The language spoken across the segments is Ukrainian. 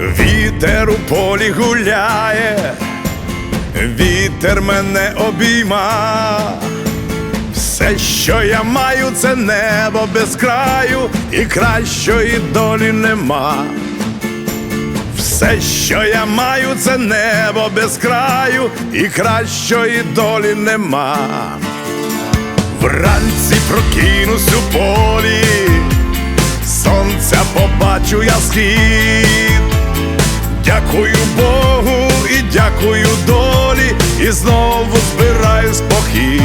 Вітер у полі гуляє, вітер мене обійма. Все, що я маю, це небо без краю, і кращої долі нема. Все, що я маю, це небо без краю, і кращої долі нема. Вранці прокинусь у полі, сонця побачу я схід. Дякую Богу і дякую долі, і знову збираюсь похід.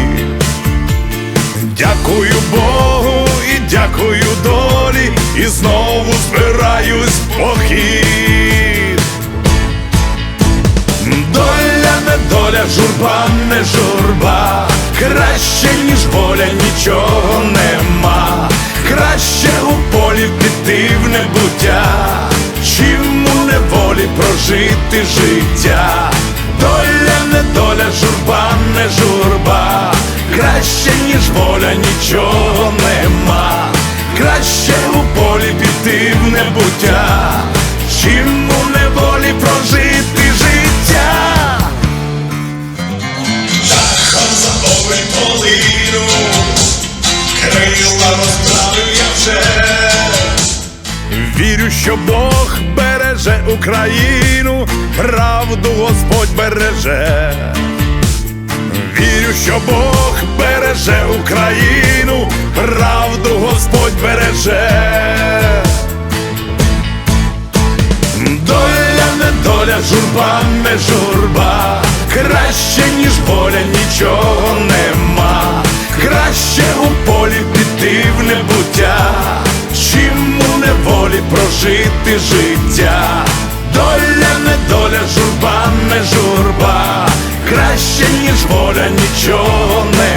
Дякую Богу і дякую долі, і знову збираюсь похід. Доля не доля, журба не журба, краще, ніж воля, нічого нема. Прожити життя. Доля не доля, журба не журба, краще, ніж воля, нічого нема. Краще у полі піти в небуття, чим у неволі прожити життя. Дахом за обрій полину, крила розправив я вже. Вірю, що Бог береже Україну, правду Господь береже. Вірю, що Бог береже Україну, правду Господь береже. Доля не доля, журба не журба, краще, ніж воля, нічого нема. Краще у прожити життя. Доля не доля, журба не журба, краще, ніж воля, нічого нема.